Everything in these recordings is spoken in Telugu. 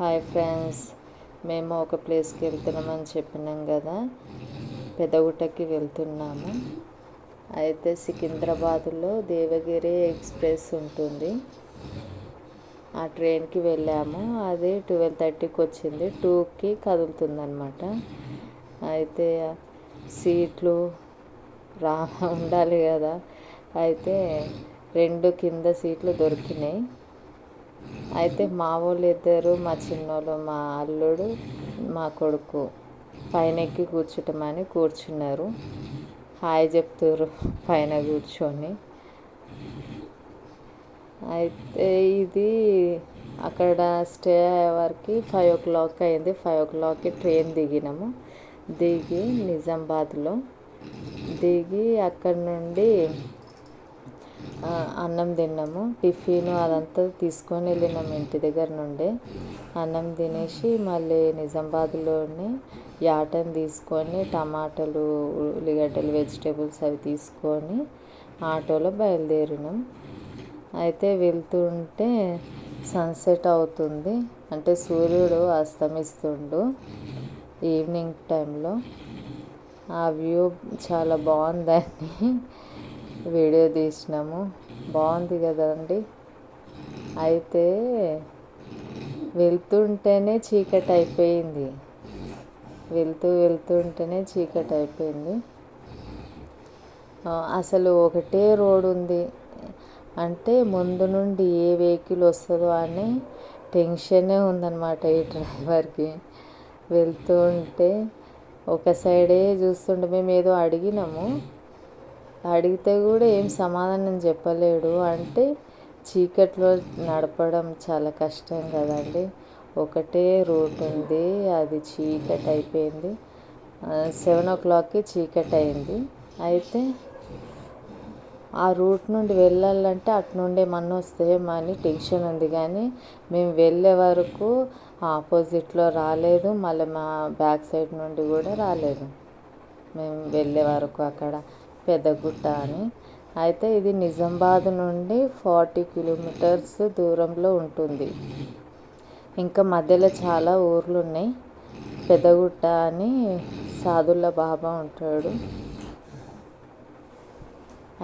హాయ్ ఫ్రెండ్స్ మేము ఒక ప్లేస్కి వెళ్తున్నామని చెప్పినాం కదా. పెదగుటకి వెళ్తున్నాము. అయితే సికింద్రాబాద్లో దేవగిరి ఎక్స్ప్రెస్ ఉంటుంది. ఆ ట్రైన్కి వెళ్ళాము. అది ట్వెల్వ్ థర్టీకి వచ్చింది. టూకి కదులుతుందనమాట అయితే సీట్లు రా ఉండాలి కదా. అయితే రెండు కింద సీట్లు దొరికినాయి. అయితే మా వాళ్ళు ఇద్దరు మా చిన్నోళ్ళు మా అల్లుడు మా కొడుకు పైన ఎక్కి కూర్చుంటామని కూర్చున్నారు. హాయ్ చెప్తారు పైన కూర్చొని. అయితే ఇది అక్కడ స్టే అయ్యే వరకు ఫైవ్ ఓ క్లాక్ అయింది. ఫైవ్ ఓ క్లాక్కి ట్రైన్ దిగినాము. దిగి నిజామాబాద్లో. దిగి అక్కడ నుండి అన్నం తిన్నాము. టిఫిన్ అదంతా తీసుకొని వెళ్ళినాము ఇంటి దగ్గర నుండి. అన్నం తినేసి మళ్ళీ నిజామాబాద్లోని యాటన్ తీసుకొని టమాటాలు ఉల్లిగడ్డలు వెజిటేబుల్స్ అవి తీసుకొని ఆటోలో బయలుదేరినాం. అయితే వెళ్తుంటే సన్సెట్ అవుతుంది. అంటే సూర్యుడు అస్తమిస్తుండు ఈవినింగ్ టైంలో. ఆ వ్యూ చాలా బాగుందని వీడియో తీసినాము. బాగుంది కదండి. అయితే వెళ్తుంటేనే చీకటి అయిపోయింది. వెళ్తూ వెళ్తుంటేనే చీకటి అయిపోయింది. అసలు ఒకటే రోడ్ ఉంది. అంటే ముందు నుండి ఏ వెహికల్ వస్తుందో అని టెన్షనే ఉందన్నమాట ఈ డ్రైవర్కి. వెళ్తూ ఉంటే ఒక సైడే చూస్తుంటే మేము ఏదో అడిగినాము. అడిగితే కూడా ఏం సమాధానం చెప్పలేడు. అంటే చీకట్లో నడపడం చాలా కష్టం కదండి. ఒకటే రూట్ ఉంది అది చీకటి అయిపోయింది. సెవెన్ ఓ క్లాక్కి చీకటి అయింది. అయితే ఆ రూట్ నుండి వెళ్ళాలంటే అటు నుండే మన వస్తేమో అని టెన్షన్ ఉంది. కానీ మేము వెళ్ళే వరకు ఆపోజిట్లో రాలేదు. మళ్ళీ మా బ్యాక్ సైడ్ నుండి కూడా రాలేదు. మేము వెళ్ళే వరకు అక్కడ పెద్దగుట్ట అని. అయితే ఇది నిజామాబాద్ నుండి ఫార్టీ కిలోమీటర్స్ దూరంలో ఉంటుంది. ఇంకా మధ్యలో చాలా ఊర్లు ఉన్నాయి పెద్దగుట్ట అని సాదుల్ల బాబా ఉంటాడు.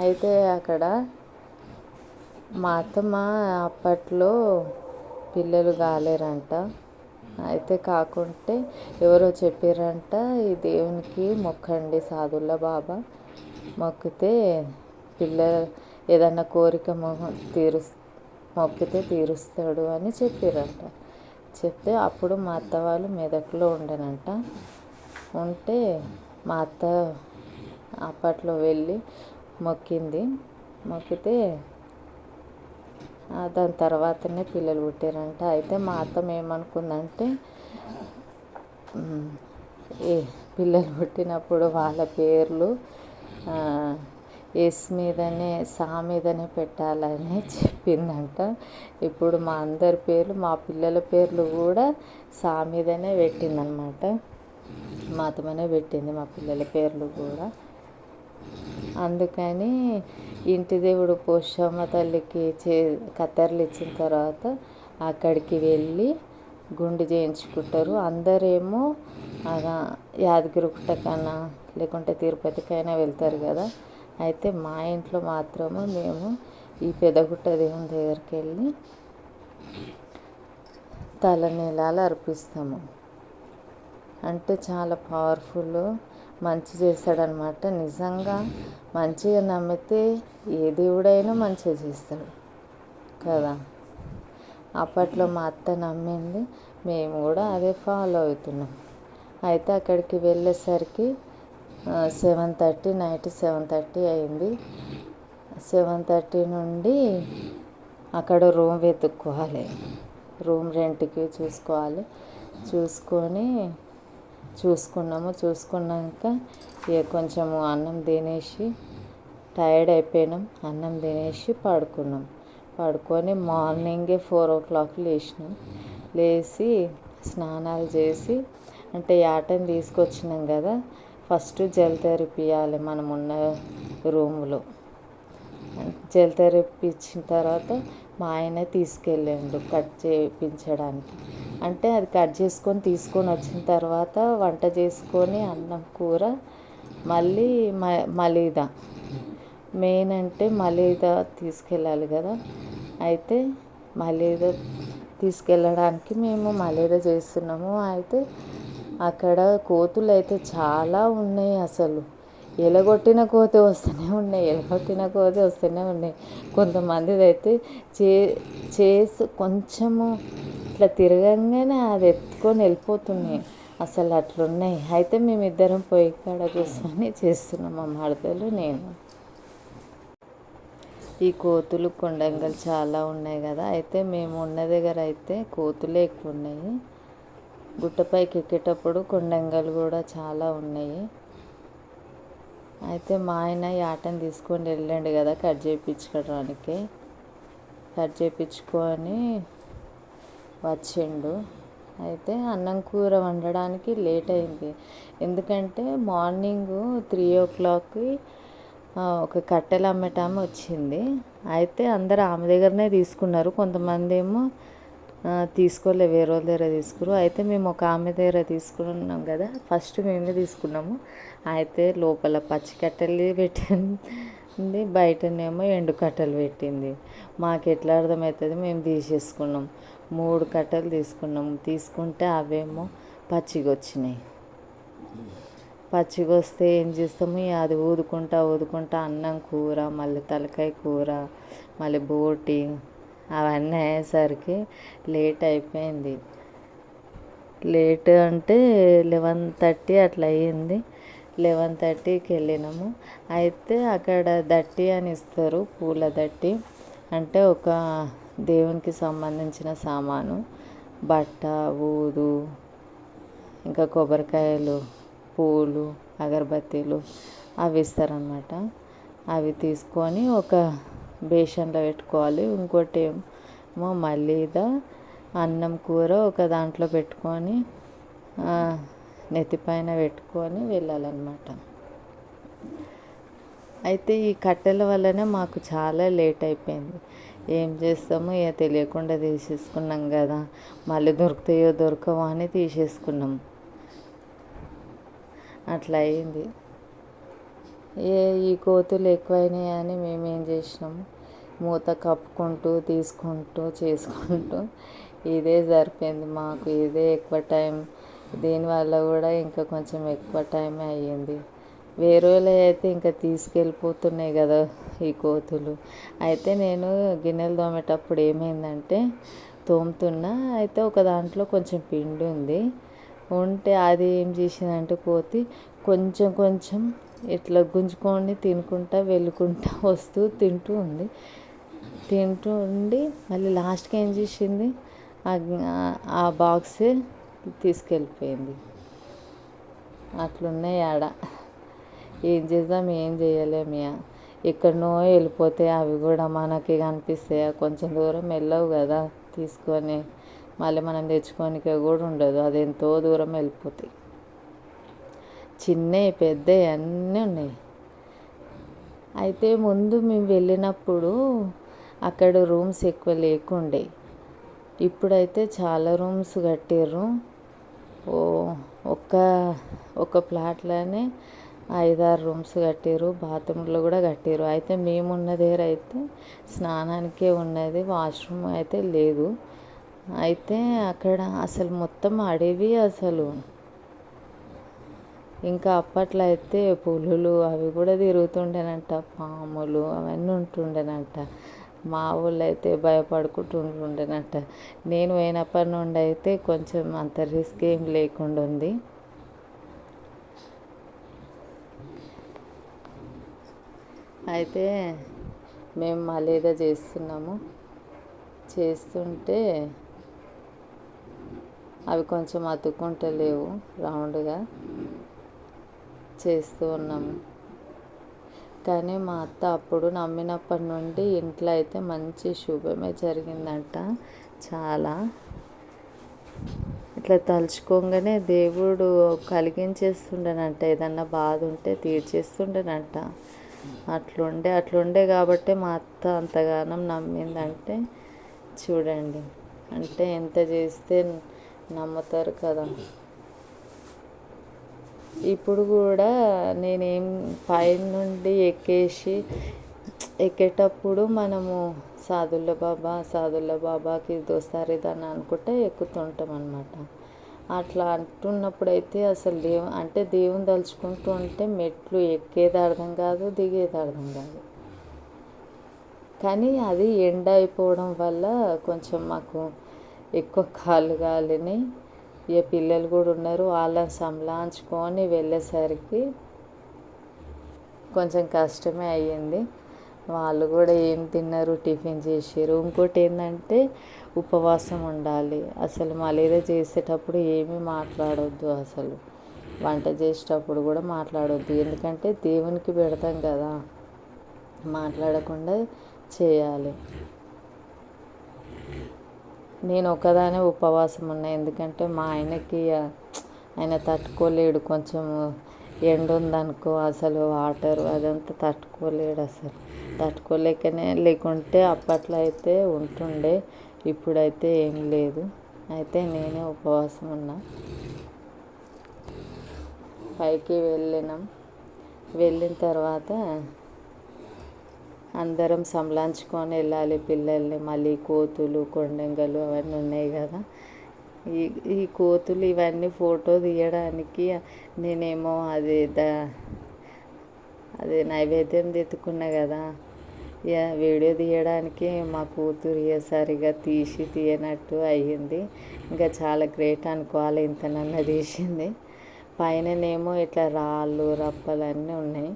అయితే అక్కడ మా అత్తమ్మ అప్పట్లో పిల్లలు కాలేరంట. అయితే కాకుంటే ఎవరో చెప్పారంట ఈ దేవునికి మొక్కండి సాదుల్ల బాబా. మొక్కితే పిల్ల ఏదన్నా కోరిక తీరు మొక్కితే తీరుస్తాడు అని చెప్పారంట. చెప్తే అప్పుడు మా అత్త వాళ్ళు మెదక్లో ఉండనంట. ఉంటే మా అత్త అప్పట్లో వెళ్ళి మొక్కింది. మొక్కితే దాని తర్వాతనే పిల్లలు పుట్టారంట. అయితే మా అత్తం ఏమనుకుందంటే ఏ పిల్లలు పుట్టినప్పుడు వాళ్ళ పేర్లు ఎస్ మీదనే సా మీదనే పెట్టాలని చెప్పిందంట. ఇప్పుడు మా అందరి పేర్లు మా పిల్లల పేర్లు కూడా సా మీదనే పెట్టిందనమాట. మాతమనే పెట్టింది మా పిల్లల పేర్లు కూడా. అందుకని ఇంటి దేవుడు పోషమ్మ తల్లికి చే కత్తెరలు ఇచ్చిన తర్వాత అక్కడికి వెళ్ళి గుండు చేయించుకుంటారు. అందరేమో యాదగిరి కన్నా లేకుంటే తిరుపతికైనా వెళ్తారు కదా. అయితే మా ఇంట్లో మాత్రము మేము ఈ పెదగుట్ట దేవుని దగ్గరికి వెళ్ళి తలనీలాలు అర్పిస్తాము. అంటే చాలా పవర్ఫుల్ మంచి చేస్తాడనమాట నిజంగా మంచిగా నమ్మితే ఏ దేవుడైనా మంచిగా చేస్తాడు కదా. అప్పట్లో మా అత్త నమ్మింది మేము కూడా అదే ఫాలో అవుతున్నాం. అయితే అక్కడికి వెళ్ళేసరికి seven thirty night seven thirty అయింది. సెవెన్ థర్టీ నుండి అక్కడ రూమ్ వెతుక్కోవాలి. రూమ్ రెంట్కి చూసుకోవాలి. చూసుకొని చూసుకున్నాము. చూసుకున్నాక ఇక కొంచెము అన్నం తినేసి టైర్డ్ అయిపోయినాం. అన్నం తినేసి పడుకున్నాం. పడుకొని మార్నింగే ఫోర్ ఓ క్లాక్ లేచినాం. లేచి స్నానాలు చేసి అంటే యాటని తీసుకొచ్చినాం కదా. ఫస్ట్ జెల్ థెరపీ ఇవ్వాలి మనం ఉన్న జెల్ థెరపీ తెరిపించిన తర్వాత మా ఆయన తీసుకెళ్ళిండు కట్ చేయించడానికి అంటే అది కట్ చేసుకొని తీసుకొని వచ్చిన తర్వాత వంట చేసుకొని అన్నం కూర మళ్ళీ మ మలీదా. మెయిన్ అంటే మలీదా తీసుకెళ్ళాలి కదా. అయితే మలీదా తీసుకెళ్ళడానికి మేము మలీదా చేస్తున్నాము. అయితే అక్కడ కోతులు అయితే చాలా ఉన్నాయి అసలు. ఎలగొట్టిన కోతి వస్తూనే ఉన్నాయి ఎలగొట్టిన కోతి వస్తూనే ఉన్నాయి. కొంతమందిది అయితే చే చేసి కొంచెము ఇట్లా తిరగంగానే అది ఎత్తుకొని వెళ్ళిపోతున్నాయి. అసలు అట్లున్నాయి. అయితే మేమిద్దరం పోయి కాడ కూర్చొని చేస్తున్నాం మా మడతలు నేను. ఈ కోతులు కొండంగలు చాలా ఉన్నాయి కదా. అయితే మేము ఉన్న దగ్గర అయితే కోతులే ఎక్కువ ఉన్నాయి. గుట్టపైకి ఎక్కేటప్పుడు కొండంగలు కూడా చాలా ఉన్నాయి. అయితే మా ఆయన ఈ ఆటను తీసుకొని వెళ్ళండి కదా కట్ చేయించుకోవడానికి. కట్ చేయించుకొని వచ్చిండు. అయితే అన్నం కూర వండడానికి లేట్ అయింది. ఎందుకంటే మార్నింగ్ త్రీ ఓ క్లాక్కి ఒక కట్టెలు అమ్మటామె వచ్చింది. అయితే అందరు ఆమె దగ్గరనే తీసుకున్నారు. కొంతమంది ఏమో తీసుకోలే వేరే వాళ్ళ దగ్గర తీసుకురు. అయితే మేము ఒక ఆమె దగ్గర తీసుకున్నాం కదా ఫస్ట్ మేమే తీసుకున్నాము. అయితే లోపల పచ్చి కట్టెలు పెట్టింది బయటనేమో ఎండు కట్టెలు పెట్టింది. మాకు ఎట్లా అర్థమవుతుంది? మేము తీసేసుకున్నాం. మూడు కట్టెలు తీసుకున్నాం. తీసుకుంటే అవేమో పచ్చిగొచ్చినాయి పచ్చిగొస్తే ఏం చేస్తాము? అది ఊదుకుంటా ఊదుకుంటా అన్నం కూర మళ్ళీ తలకాయ కూర మళ్ళీ బోటి అవన్నీ అయ్యేసరికి లేట్ అయిపోయింది. లేట్ అంటే లెవెన్ థర్టీ అట్లా అయ్యింది. లెవెన్ థర్టీకి వెళ్ళినాము. అయితే అక్కడ దట్టి అని ఇస్తారు పూల దట్టి అంటే ఒక దేవునికి సంబంధించిన సామాను బట్ట ఊదు ఇంకా కొబ్బరికాయలు పూలు అగరబత్తీలు అవి ఇస్తారనమాట అవి తీసుకొని ఒక బేషన్లో పెట్టుకోవాలి. ఇంకోటి ఏమో మళ్ళీదా అన్నం కూర ఒక దాంట్లో పెట్టుకొని నెత్తిపైన పెట్టుకొని వెళ్ళాలన్నమాట. అయితే ఈ కట్టెల వల్లనే మాకు చాలా లేట్ అయిపోయింది. ఏం చేస్తాము ఇక తెలియకుండా తీసేసుకున్నాం కదా. మళ్ళీ దొరుకుతాయో దొరకవో అని తీసేసుకున్నాం. అట్లా అయింది. ఏ ఈ కోతులు ఎక్కువైనాయి అని మేము ఏం చేసినాము మూత కప్పుకుంటూ తీసుకుంటూ చేసుకుంటూ ఇదే సరిపోయింది మాకు. ఇదే ఎక్కువ టైం. దీనివల్ల కూడా ఇంకా కొంచెం ఎక్కువ టైం అయ్యింది. వేరే అయితే ఇంకా తీసుకెళ్ళిపోతున్నాయి కదా ఈ కోతులు. అయితే నేను గిన్నెలు తోమేటప్పుడు ఏమైందంటే తోముతున్నా. అయితే ఒక దాంట్లో కొంచెం పిండి ఉంది. ఉంటే అది ఏం చేసిందంటే కోతి కొంచెం కొంచెం ఇట్లా గుంజుకొని తినుకుంటా వెళ్ళుకుంటా వస్తూ తింటూ ఉంది. తింటూ ఉండి మళ్ళీ లాస్ట్కి ఏం చేసింది? ఆ బాక్స్ తీసుకెళ్ళిపోయింది. అట్లున్నాయి ఆడ. ఏం చేద్దాం ఏం చేయలేమియా ఎక్కడనో వెళ్ళిపోతే అవి కూడా మనకి కనిపిస్తాయి. కొంచెం దూరం వెళ్ళవు కదా తీసుకొని. మళ్ళీ మనం తెచ్చుకోనికే కూడా ఉండదు. అది ఎంతో దూరం వెళ్ళిపోతాయి. చిన్నవి పెద్దవి అన్నీ ఉన్నాయి. అయితే ముందు మేము వెళ్ళినప్పుడు అక్కడ రూమ్స్ ఎక్కువ లేకుండే. ఇప్పుడైతే చాలా రూమ్స్ కట్టారు ఓ ఒక్క ఒక ప్లాట్లోనే ఐదారు రూమ్స్ కట్టారు బాత్రూమ్లో కూడా కట్టారు అయితే మేమున్న దగ్గర అయితే స్నానానికే ఉన్నది వాష్రూమ్ అయితే లేదు. అయితే అక్కడ అసలు మొత్తం అడవి అసలు. ఇంకా అప్పట్లో అయితే పులులు అవి కూడా తిరుగుతుండేనంట పాములు అవన్నీ ఉంటుండేనంట. మా ఊళ్ళో అయితే భయపడుకుంటూ ఉంటుండేనంట నేను పోయినప్పటి నుండి అయితే కొంచెం అంత రిస్క్ ఏం లేకుండా ఉంది. అయితే మేము మలేదా చేస్తున్నాము. చేస్తుంటే అవి కొంచెం అతుక్కుంటలేవు రౌండ్గా. చేస్తూ ఉన్నాము కానీ మా అత్త అప్పుడు నమ్మినప్పటి నుండి ఇంట్లో అయితే మంచి శుభమే జరిగిందంట. చాలా. ఇట్లా తలుచుకోగానే దేవుడు కలిగించేస్తుండేనంట. ఏదన్నా బాధ ఉంటే తీర్చేస్తుండేనంట. అట్లుండే అట్లుండే కాబట్టి మా అత్త అంతగానం నమ్మిందంటే చూడండి. అంటే ఎంత చేస్తే నమ్ముతారు కదా. ఇప్పుడు కూడా నేనేం పైన నుండి ఎక్కేసి ఎక్కేటప్పుడు మనము సాదుల్ల బాబా సాదుల్ల బాబాకి దోస్తారిదని అనుకుంటే ఎక్కుతుంటాం అనమాట అట్లా అంటున్నప్పుడైతే అసలు దేవు అంటే దేవుని తలుచుకుంటూ ఉంటే మెట్లు ఎక్కేది అర్థం కాదు దిగేది అర్థం కాదు. కానీ అది ఎండ అయిపోవడం వల్ల కొంచెం మాకు ఎక్కువ కాలు కాలినాయి ఇక పిల్లలు కూడా ఉన్నారు వాళ్ళని సంలాంచుకొని వెళ్ళేసరికి కొంచెం కష్టమే అయ్యింది. వాళ్ళు కూడా ఏం తిన్నారు టిఫిన్ చేసారు ఇంకోటి ఏంటంటే ఉపవాసం ఉండాలి. అసలు మలేరియా చేసేటప్పుడు ఏమీ మాట్లాడొద్దు అసలు. వంట చేసేటప్పుడు కూడా మాట్లాడొద్దు. ఎందుకంటే దేవునికి పెడతాం కదా మాట్లాడకుండా చేయాలి. నేను ఒకదానే ఉపవాసం ఉన్నా. ఎందుకంటే మా ఆయనకి ఆయన తట్టుకోలేడు. కొంచెం ఎండ ఉందనుకో అసలు వాటర్ అదంతా తట్టుకోలేడు అసలు. తట్టుకోలేకనే లేకుంటే అప్పట్లో అయితే ఉంటుండే. ఇప్పుడైతే ఏం లేదు. అయితే నేనే ఉపవాసం ఉన్నా. పైకి వెళ్ళినాం. వెళ్ళిన తర్వాత అందరం సంలాంచుకొని వెళ్ళాలి పిల్లల్ని. మళ్ళీ కోతులు కొండంగలు అవన్నీ ఉన్నాయి కదా. ఈ ఈ కోతులు ఇవన్నీ ఫోటో తీయడానికి నేనేమో అది దా అదే నైవేద్యం తెత్తుకున్నా కదా. ఇక వీడియో తీయడానికి మా కూతురు ఏసారిగా సరిగా తీసి తీయనట్టు అయ్యింది. ఇంకా చాలా గ్రేట్ అనుకోవాలి ఇంతనన్నా తీసింది. పైననేమో ఇట్లా రాళ్ళు రప్పలు అన్నీ ఉన్నాయి.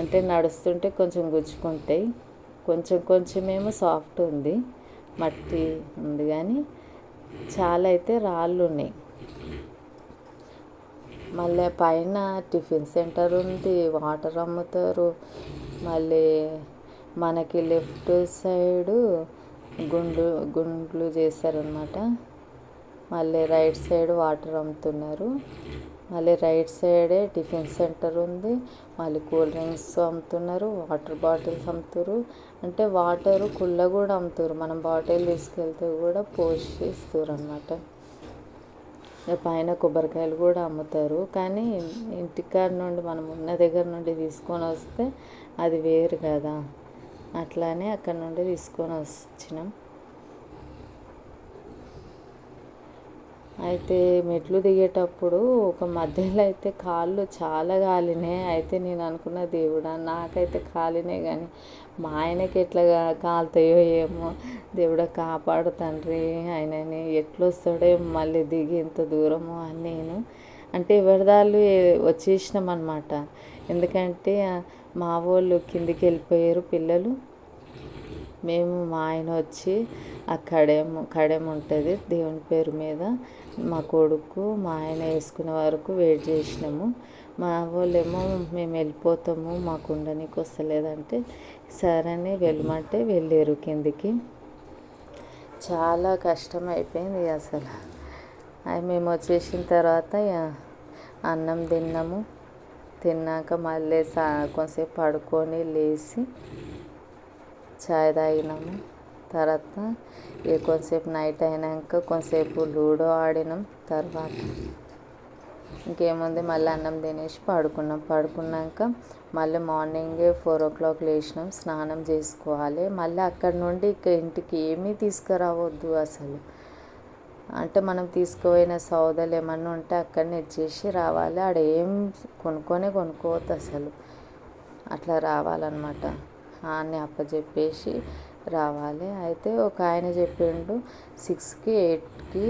అంటే నడుస్తుంటే కొంచెం గుచ్చుకుంటాయి. కొంచెం కొంచెమేమో సాఫ్ట్ ఉంది మట్టి ఉంది కానీ చాలా అయితే రాళ్ళు ఉన్నాయి. మళ్ళీ పైన టిఫిన్ సెంటర్ ఉంది వాటర్ అమ్ముతారు. మళ్ళీ మనకి లెఫ్ట్ సైడు గుండు గుండ్లు చేస్తారనమాట మళ్ళీ రైట్ సైడ్ వాటర్ అమ్ముతున్నారు. మళ్ళీ రైట్ సైడే టిఫిన్ సెంటర్ ఉంది. మళ్ళీ కూల్ డ్రింక్స్ అమ్ముతున్నారు వాటర్ బాటిల్స్ అమ్ముతారు. అంటే వాటర్ కుళ్ళ కూడా అమ్ముతారు. మనం బాటిల్ తీసుకెళ్తే కూడా పోసి ఇస్తారు అనమాట పైన కొబ్బరికాయలు కూడా అమ్ముతారు. కానీ ఇంటికాడ నుండి మనం ఉన్న దగ్గర నుండి తీసుకొని వస్తే అది వేరు కదా. అట్లానే అక్కడ నుండి తీసుకొని వచ్చినాం. అయితే మెట్లు దిగేటప్పుడు ఒక మధ్యలో అయితే కాళ్ళు చాలా కాలినాయి అయితే నేను అనుకున్న దేవుడా నాకైతే కాలినాయి కానీ మా ఆయనకి ఎట్లా కాలుతాయో ఏమో. దేవుడా కాపాడు తండ్రి. ఆయనని ఎట్లొస్తాడో మళ్ళీ దిగి ఇంత దూరము అని నేను అంటే ఎవరిదాళ్ళు వచ్చేసినాం అనమాట ఎందుకంటే మా వాళ్ళు కిందికి వెళ్ళిపోయారు పిల్లలు. మేము మా ఆయన వచ్చి ఆ కడెం కడెం ఉంటుంది దేవుని పేరు మీద. మా కొడుకు మా ఆయన వేసుకునే వరకు వెయిట్ చేసినాము. మా వాళ్ళేమో మేము వెళ్ళిపోతాము మాకు ఉండడానికి వస్తలేదంటే సరే అని వెళ్ళమంటే వెళ్ళారు కిందికి. చాలా కష్టం అయిపోయింది అసలు. అవి మేము వచ్చేసిన తర్వాత అన్నం తిన్నాము. తిన్నాక మళ్ళీ సా కొంతసేపు పడుకొని లేచి చాయ్ తాగినాము తర్వాత ఇక కొంతసేపు నైట్ అయినాక కొంతసేపు లూడో ఆడినాం. తర్వాత ఇంకేముంది? మళ్ళీ అన్నం తినేసి పడుకున్నాం. పడుకున్నాక మళ్ళీ మార్నింగే ఫోర్ ఓ క్లాక్ లేచినాం. స్నానం చేసుకోవాలి. మళ్ళీ అక్కడ నుండి ఇక ఇంటికి ఏమీ తీసుకురావద్దు అసలు. అంటే మనం తీసుకుపోయిన సౌదాలు ఏమన్నా ఉంటే అక్కడనే ఇచ్చేసి రావాలి. ఆడ ఏం కొనుక్కొనే కొనుక్కోవద్దు అసలు. అట్లా రావాలన్నమాట. అని అప్పచెప్పేసి రావాలి. అయితే ఒక ఆయన చెప్పిండు సిక్స్కి ఎయిట్కి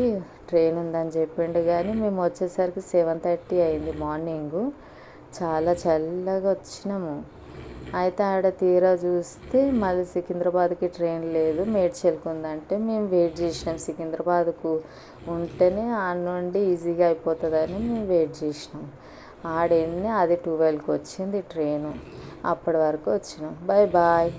ట్రైన్ ఉందని చెప్పిండు కానీ మేము వచ్చేసరికి సెవెన్ థర్టీ అయింది మార్నింగు. చాలా చల్లగా వచ్చినాము. అయితే ఆడ తీరా చూస్తే మళ్ళీ సికింద్రాబాద్కి ట్రైన్ లేదు. మేడ్చల్కి ఉందంటే మేము వెయిట్ చేసినాం. సికింద్రాబాద్కు ఉంటేనే ఆ నుండి ఈజీగా అయిపోతుందని మేము వెయిట్ చేసినాం. ఆడెన్ని అది ట్వెల్వ్కి వచ్చింది ట్రైను. అప్పటి వరకు వచ్చినాం. Bye bye.